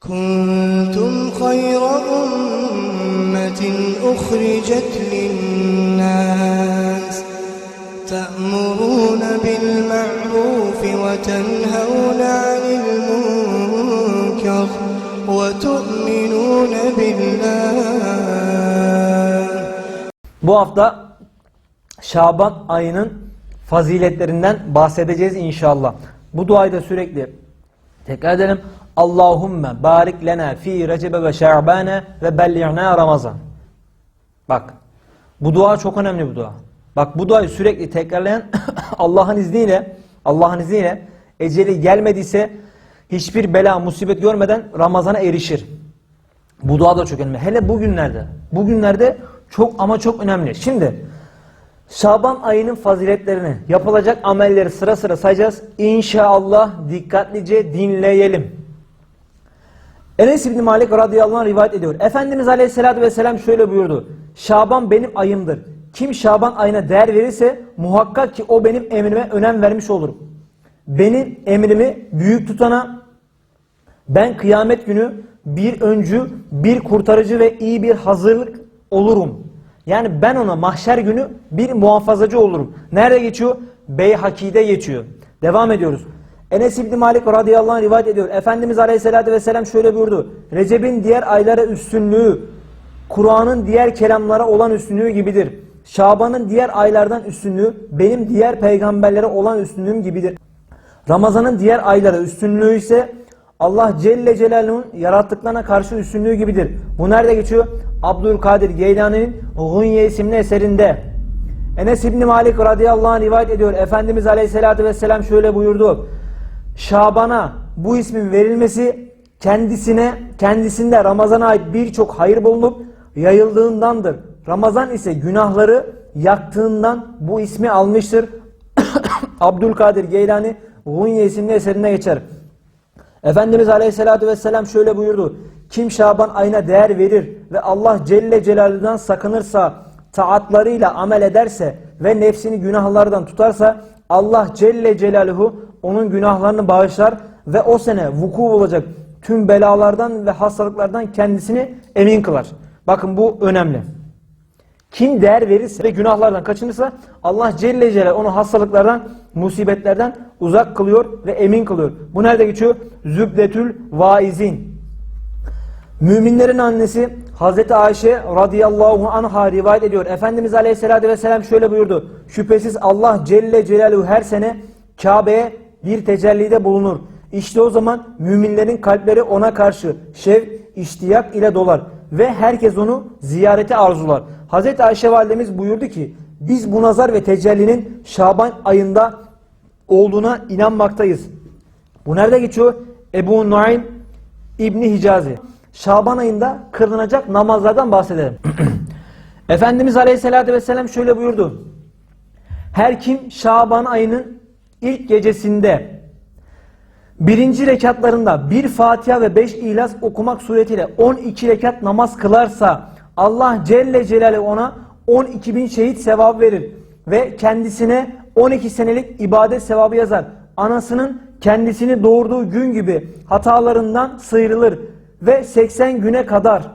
كنتم خير أمة أخرجت للناس تأمرون بالمعروف وتنهون عن المنكر وتؤمنون بالله Bu hafta Şaban ayının faziletlerinden bahsedeceğiz inşallah. Bu duayı da sürekli tekrar edelim. Allahümme barik lena fi recebe ve şa'bane ve belli'na ramazan. Bak bu dua çok önemli bu dua. Bak bu duayı sürekli tekrarlayan Allah'ın izniyle Allah'ın izniyle eceli gelmediyse hiçbir bela musibet görmeden Ramazan'a erişir. Bu dua da çok önemli. Hele bugünlerde. Bugünlerde çok ama çok önemli. Şimdi Şaban ayının faziletlerini, yapılacak amelleri sıra sıra sayacağız. İnşallah dikkatlice dinleyelim. Enes İbni Malik radıyallahu anh rivayet ediyor. Efendimiz aleyhissalatü vesselam şöyle buyurdu. Şaban benim ayımdır. Kim Şaban ayına değer verirse muhakkak ki o benim emrime önem vermiş olur. Benim emrimi büyük tutana ben kıyamet günü bir öncü, bir kurtarıcı ve iyi bir hazırlık olurum. Yani ben ona mahşer günü bir muhafazacı olurum. Nerede geçiyor? Beyhaki'de geçiyor. Devam ediyoruz. Enes İbni Malik radıyallahu anh rivayet ediyor. Efendimiz aleyhissalatü vesselam şöyle buyurdu. Recep'in diğer aylara üstünlüğü, Kur'an'ın diğer kelamlara olan üstünlüğü gibidir. Şaban'ın diğer aylardan üstünlüğü, benim diğer peygamberlere olan üstünlüğüm gibidir. Ramazan'ın diğer aylara üstünlüğü ise Allah Celle Celaluhu'nun yarattıklarına karşı üstünlüğü gibidir. Bu nerede geçiyor? Abdülkadir Geylani'nin Gunye isimli eserinde. Enes İbni Malik radıyallahu anh rivayet ediyor. Efendimiz Aleyhisselatü vesselam şöyle buyurdu. Şaban'a bu ismin verilmesi kendisine kendisinde Ramazan'a ait birçok hayır bulunup yayıldığındandır. Ramazan ise günahları yaktığından bu ismi almıştır. Abdülkadir Geylani Gunye isimli eserine geçer. Efendimiz Aleyhisselatü Vesselam şöyle buyurdu. Kim Şaban ayına değer verir ve Allah Celle Celaluhu'dan sakınırsa, taatlarıyla amel ederse ve nefsini günahlardan tutarsa Allah Celle Celaluhu onun günahlarını bağışlar ve o sene vuku olacak tüm belalardan ve hastalıklardan kendisini emin kılar. Bakın bu önemli. Kim değer verirse ve günahlardan kaçınırsa Allah Celle Celaluhu onu hastalıklardan, musibetlerden uzak kılıyor ve emin kılıyor. Bu nerede geçiyor? Zübdetül vaizin. Müminlerin annesi Hazreti Ayşe radıyallahu anha rivayet ediyor. Efendimiz aleyhissalatü vesselam şöyle buyurdu. Şüphesiz Allah Celle Celaluhu her sene Kabe'ye bir tecellide bulunur. İşte o zaman müminlerin kalpleri ona karşı şev, iştiyak ile dolar ve herkes onu ziyarete arzular. Hazreti Ayşe validemiz buyurdu ki biz bu nazar ve tecellinin Şaban ayında olduğuna inanmaktayız. Bu nerede geçiyor? Ebu Nuaym İbni Hicazi. Şaban ayında kılınacak namazlardan bahsedelim. Efendimiz Aleyhisselatü Vesselam şöyle buyurdu. Her kim Şaban ayının ilk gecesinde birinci rekatlarında bir Fatiha ve beş İhlas okumak suretiyle 12 rekat namaz kılarsa Allah Celle Celaluhu ona 12 bin şehit sevabı verir ve kendisine 12 senelik ibadet sevabı yazar. Anasının kendisini doğurduğu gün gibi hatalarından sıyrılır ve 80 güne kadar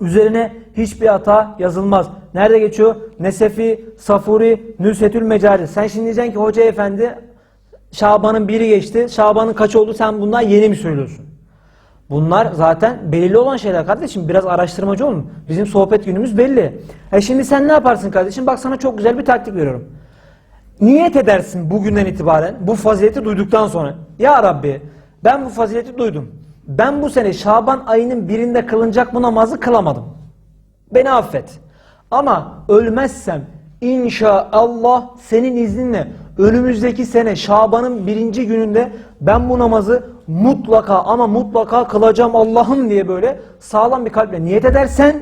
üzerine hiçbir hata yazılmaz. Nerede geçiyor? Nesefi, Safuri, Nüsetül Mecari. Sen şimdi diyeceksin ki hoca efendi Şaban'ın biri geçti. Şaban'ın kaç oldu sen bundan yeni mi söylüyorsun? Bunlar zaten belli olan şeyler kardeşim. Biraz araştırmacı olun. Bizim sohbet günümüz belli. E şimdi sen ne yaparsın kardeşim? Bak sana çok güzel bir taktik veriyorum. Niyet edersin bugünden itibaren bu fazileti duyduktan sonra. Ya Rabbi ben bu fazileti duydum. Ben bu sene Şaban ayının birinde kılınacak bu namazı kılamadım. Beni affet. Ama ölmezsem inşallah senin izninle önümüzdeki sene Şaban'ın birinci gününde ben bu namazı mutlaka ama mutlaka kılacağım Allah'ım diye böyle sağlam bir kalple niyet edersen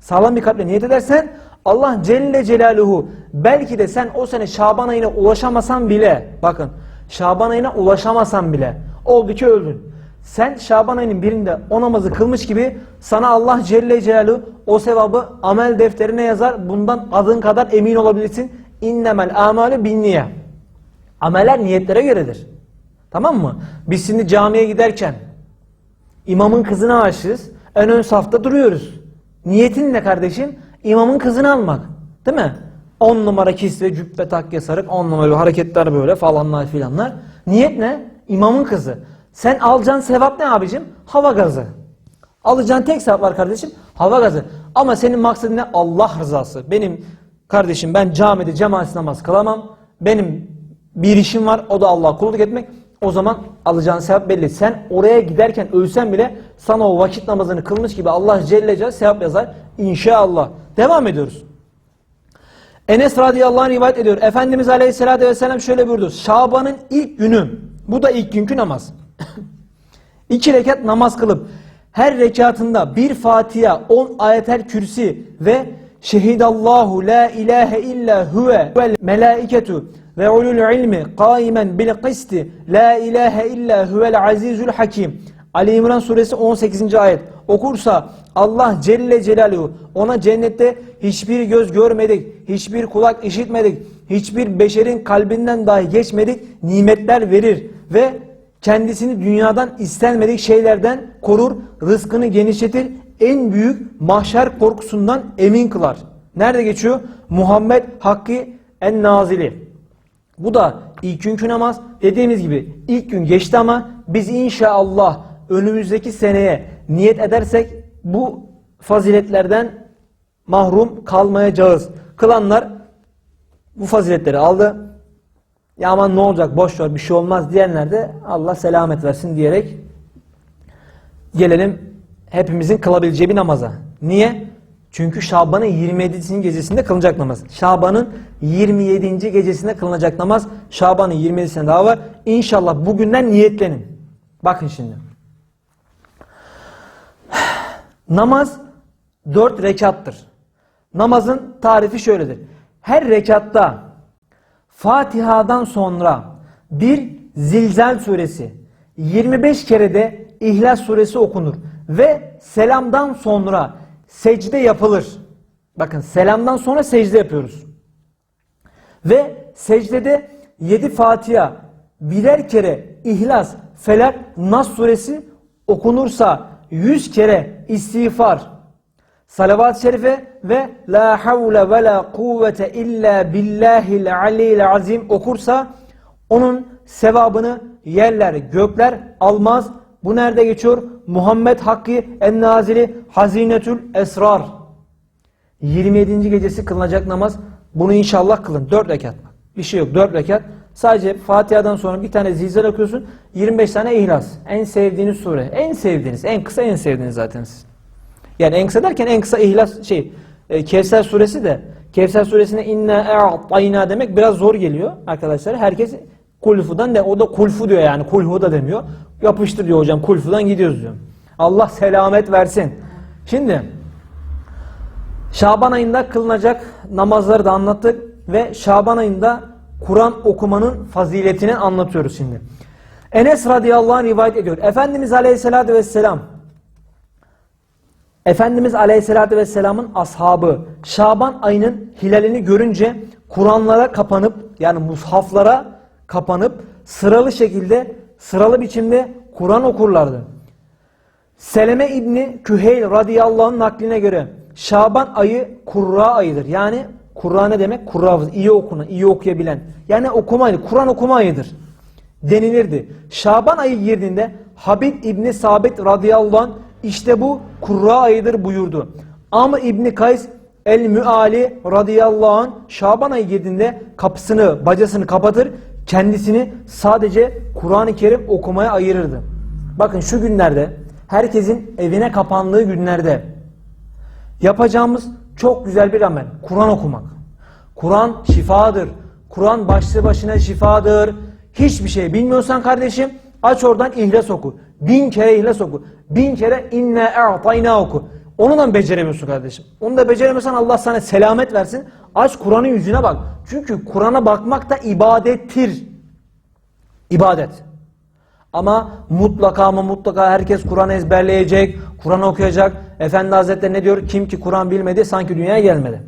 sağlam bir kalple niyet edersen Allah Celle Celaluhu belki de sen o sene Şaban ayına ulaşamasan bile bakın Şaban ayına ulaşamasan bile oldu ki öldün. Sen Şaban ayının birinde o namazı kılmış gibi sana Allah Celle Celaluhu o sevabı amel defterine yazar. Bundan adın kadar emin olabilirsin. İnnemel amalu bin niye. Ameller niyetlere göredir. Tamam mı? Biz şimdi camiye giderken İmamın kızına aşığız. En ön safta duruyoruz. Niyetin ne kardeşim? İmamın kızını almak. Değil mi? 10 numara kisve, cübbe, takke sarık, 10 numara hareketler böyle falanlar filanlar. Niyet ne? İmamın kızı. Sen alacağın sevap ne abicim? Hava gazı. Alacağın tek sevap var kardeşim. Hava gazı. Ama senin maksadın ne? Allah rızası. Benim kardeşim ben camide cemaat namaz kılamam. Benim bir işim var. O da Allah'a kulluk etmek. O zaman alacağın sevap belli. Sen oraya giderken ölsen bile sana o vakit namazını kılmış gibi Allah Celle Celle sevap yazar. İnşallah. Devam ediyoruz. Enes radıyallahu anh rivayet ediyor. Efendimiz aleyhissalatü vesselam şöyle buyurdu. Şaban'ın ilk günü. Bu da ilk günkü namaz. İki rekat namaz kılıp her rekatında bir Fatiha, on ayetel kürsi ve şehidallahu la ilahe illa huve vel melaiketu ve ulul ilmi kaimen bil kısti la ilahe illa huvel azizul hakim. Ali İmran suresi 18. ayet okursa Allah Celle Celaluhu ona cennette hiçbir göz görmedik, hiçbir kulak işitmedik, hiçbir beşerin kalbinden dahi geçmedik nimetler verir ve kendisini dünyadan istenmedik şeylerden korur, rızkını genişletir, en büyük mahşer korkusundan emin kılar. Nerede geçiyor? Muhammed Hakkı en Nazili. Bu da ilk günkü namaz. Dediğimiz gibi ilk gün geçti ama biz inşallah önümüzdeki seneye niyet edersek bu faziletlerden mahrum kalmayacağız. Kılanlar bu faziletleri aldı. Ya aman ne olacak boş ver bir şey olmaz diyenler de Allah selamet versin diyerek gelelim hepimizin kılabileceği bir namaza. Niye? Çünkü Şaban'ın 27. gecesinde kılınacak namaz. Şaban'ın 27. gecesinde kılınacak namaz. Şaban'ın 27'sinde daha var. İnşallah bugünden niyetlenin. Bakın şimdi. Namaz 4 rekattır. Namazın tarifi şöyledir. Her rekatta Fatiha'dan sonra bir Zilzal suresi 25 kere de İhlas suresi okunur ve selamdan sonra secde yapılır. Bakın selamdan sonra secde yapıyoruz. Ve secdede 7 Fatiha birer kere İhlas, Felak, Nas suresi okunursa 100 kere istiğfar, salavat-ı şerife ve la havle ve la kuvvete illa billahil aliyil azim okursa onun sevabını yerler gökler almaz. Bu nerede geçiyor? Muhammed Hakkı en-Nazili Hazinetül Esrar. 27. gecesi kılınacak namaz. Bunu inşallah kılın. 4 rekat. Bir şey yok. 4 rekat. Sadece Fatiha'dan sonra bir tane zilzal okuyorsun. 25 tane ihlas. En sevdiğiniz sure. En sevdiğiniz. En kısa en sevdiğiniz zaten siz. Yani en kısa derken en kısa ihlas şey e, Kevser suresi de Kevser suresine inna a'tayna demek biraz zor geliyor arkadaşlar. Herkes kulfudan de o da kulfu diyor yani kulhu da demiyor. Yapıştır diyor hocam kulfudan gidiyoruz diyor. Allah selamet versin. Şimdi Şaban ayında kılınacak namazları da anlattık ve Şaban ayında Kur'an okumanın faziletini anlatıyoruz şimdi. Enes radıyallahu anh rivayet ediyor. Efendimiz aleyhissalatü vesselam Efendimiz Aleyhisselatü Vesselam'ın ashabı Şaban ayının hilalini görünce Kur'anlara kapanıp yani mushaflara kapanıp sıralı şekilde sıralı biçimde Kur'an okurlardı. Seleme İbni Küheyl radıyallahu anh nakline göre Şaban ayı kurra ayıdır. Yani Kur'an ne demek? Kurra iyi okunan, iyi okuyabilen. Yani okuma ayı, Kur'an okuma ayıdır denilirdi. Şaban ayı girdiğinde Habib İbni Sabit radıyallahu anh işte bu kurra ayıdır buyurdu. Ama İbni Kays el-Müali radıyallahu anh Şaban ayı girdiğinde kapısını, bacasını kapatır, kendisini sadece Kur'an-ı Kerim okumaya ayırırdı. Bakın şu günlerde herkesin evine kapandığı günlerde yapacağımız çok güzel bir amel. Kur'an okumak. Kur'an şifadır. Kur'an başlı başına şifadır. Hiçbir şey bilmiyorsan kardeşim aç oradan ihlas oku. Bin kere ihlas oku. Bin kere inne a'tayna oku. Onu da beceremiyorsun kardeşim. Onu da beceremiyorsan Allah sana selamet versin. Aç Kur'an'ın yüzüne bak. Çünkü Kur'an'a bakmak da ibadettir. İbadet. Ama mutlaka ama mutlaka herkes Kur'an ezberleyecek, Kur'an okuyacak. Efendi Hazretleri ne diyor? Kim ki Kur'an bilmedi sanki dünyaya gelmedi.